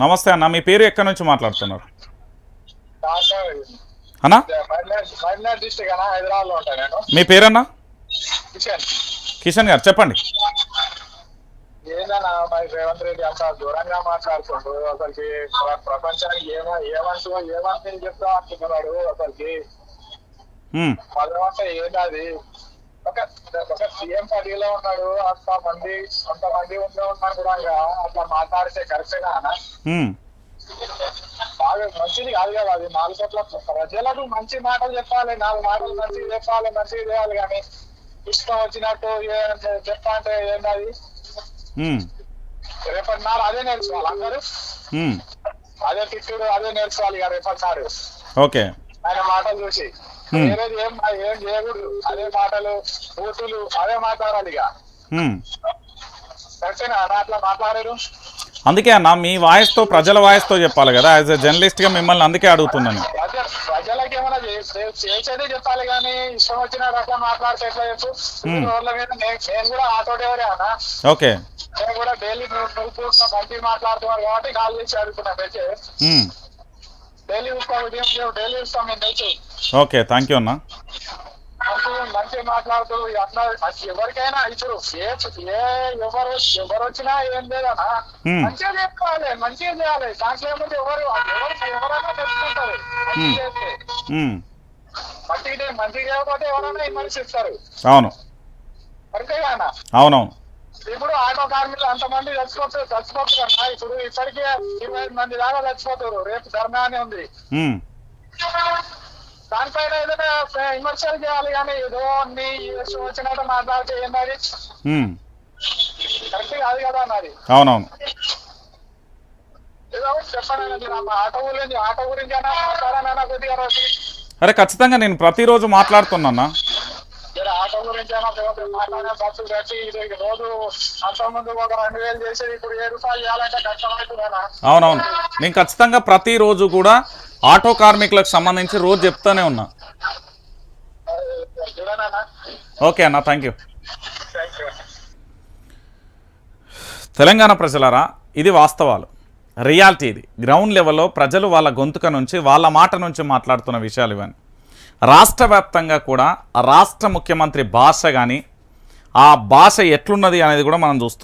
నమస్తే అన్న మీ పేరు ఎక్కడి నుంచి మాట్లాడుతున్నారు? అన్నా? మీ పేరన్నా? కిషన్. కిషన్ గారు చెప్పండి. ఏందన్నా మరి రేవంత్ రెడ్డి అంత దూరంగా మాట్లాడుతుండు అసలుకి ప్ర- ప్రపంచానికి ఏమ ఏమంటూ ఏమంటే చెప్తా అంటున్నాడు అసలుకి? ఉమ్, పదం అంటే ఏంటది సీఎం పదవిలో ఉన్నాడు. అంత మంది అంత మంది ఉండే ఉన్నా కూడా అట్లా మాట్లాడితే కరెక్టేనా? బాగా మంచిది కాదు కదా అది నాలుగు కోట్ల ప్రజలకు మంచి మాటలు చెప్పాలి నాలుగు మాటలు మంచిగా చెప్పాలి మంచిగా చేయాలి కానీ ఇష్టం వచ్చినట్టు ఏ- చెప్పా అంటే ఏంటది రేపటి నాడు అదే నేర్చుకోవాలి అందరూ. అదే తిట్టుడు అదే నేర్చుకోవాలి ఇక రేపటి నాడు. ఓకే. ఆయన మాటలు చూసి. వేరేది ఏం ఏం చేయకూడదు. అదే మాటలు బూతులు అదే మాట్లాడాలి ఇక. కరెక్టేనా అట్లా మాట్లాడారు? అందుకే అన్న మీ వాయిస్తో ప్రజల వాయిస్తో చెప్పాలి కదా. యాజ్ ఎ జర్నలిస్ట్గా మిమ్మల్ని అందుకే అడుగుతున్నాను. ప్రజ ప్రజలకి ఏమైనా చేసేదే చెప్పాలి కానీ ఇష్టం వచ్చినట్టు అట్లా మాట్లాడితే ఎట్లా చెప్పు. రోడ్ల మీద నేను కూడా ఆటో డ్రైవరే అన్న. ఓకే. నేను కూడా డైలీ నువ్వు మంచి మాట్లాడుతున్నాను కాబట్టి కాల్ చేసి అడుగుతున్నా అయితే డైలీ చూస్తాం ఉదయం డైలీ చూస్తాం మేము ఓకే థ్యాంక్ యూ అన్న. మంచి మంచిగా మాట్లాడుతూ మంచి ఎవరికైనా ఇప్పుడు ఏ ఏ ఎవరు ఎవరు వచ్చినా ఏం లేదన్నా. మంచిగా చేసుకోవాలి మంచిగా చేయాలి. దాంట్లో ఏముంది? ఎవరు ఎవరు ఎవరైనా తెచ్చుకుంటారు మంచిగా మంచిగా చేయకపోతే ఎవరైనా విమర్శిస్తారు అవును. అంతేగా అన్న అవునవును. ఇప్పుడు ఆటో కార్మికులు అంతమంది చచ్చిపోతారు చచ్చిపోతారు అన్న ఇప్పుడు ఇప్పటికే ఇరవై ఐదు మంది దాకా చచ్చిపోతారు. రేపు ధర్నా అని ఉంది దానిపైన ఏదైనా విమర్శలు చేయాలి కానీ ఏదో అన్ని వచ్చినట్టు మాట్లాడితే ఏంటది కరెక్ట్ కాదు కదా అన్నది అవునవును. ఏదో చెప్పండి ఆటో గురించి ఆటో గురించి అయినా మాట్లాడానన్నా కొద్దిగా రోజు? అరే ఖచ్చితంగా నేను ప్రతిరోజు మాట్లాడుతున్నా ఆటో గురించి మాట్లాడే కట్టి రోజు అంత ముందు ఒక రెండు వేలు చేసేది ఇప్పుడు ఏ రూపాయలు చేయాలంటే అవునవును. నేను ఖచ్చితంగా ప్రతిరోజు కూడా ఆటో కార్మికులకు సంబంధించి రోజు చెప్తానే ఉన్నా. ఓకే అన్న thank you thank you Telangana ప్రజలరా ఇది వాస్తవాలు. రియాలిటీ ఇది. గ్రౌండ్ లెవెల్లో ప్రజలు వాళ్ళ గొంతుక నుంచి వాళ్ళ మాట నుంచి మాట్లాడుతున్న విషయాలు ఇవన్నీ. రాష్ట్ర వ్యాప్తంగా కూడా రాష్ట్ర ముఖ్యమంత్రి భాష కానీ ఆ భాష ఎట్లున్నది అనేది కూడా మనం చూస్తున్నాం.